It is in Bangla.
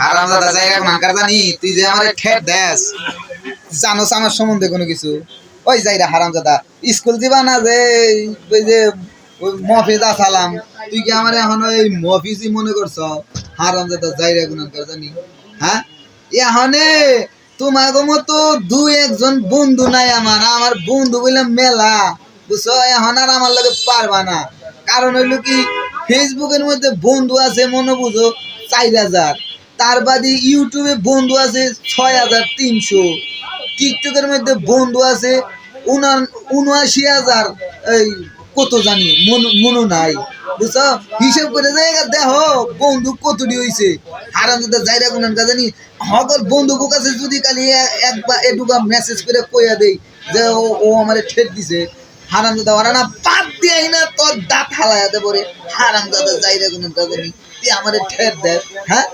হারাম দাদা জায়গা মানকার জানি, তুই যে আমার ঠেট দেস। জানোস আমার সম্বন্ধে কোনো কিছু? ওই যাইরা হারাম দাদা স্কুল দিবা না যে ওই যে মফিজ আসালাম তুই কি আমার এখন ওই মফিজই মনে করছ? হারাম দাদা যাইরা গুণানকার জানি। হ্যাঁ? এখানে মতো দুই একজন বন্ধু নাই আমার আমার বন্ধু বলে মেলা, বুঝছ? এখন আর আমার লগে পারবা না। কারণ হইল কি ফেসবুকের মধ্যে বন্ধু আছে মনে বুঝো, চার হাজার। তার বাদে ইউটিউবে বন্ধু আছে ছয় হাজার তিনশো। টিকটকের মধ্যে বন্ধু আছে উনা- উনআশি হাজার। কত জানি, মন- নাই। বুঝছ? হিসাব করে জায়গা দেখো, বন্ধু কতটি হইছে। হারাম যদি যাইরা গুনান জানি। হকল বন্ধু কাছে যদি কালি একবার এটুকা মেসেজ করে কইয়া দেই যে ও ও আমারে ঠেট দিছে। হারাম দাদা ওরা না বাদ দিয়ে না, তোর দাঁত হালায়া পরে হারাম দাদা গুনান জানি। তুই আমারে ঠেট দেয় হ্যাঁ?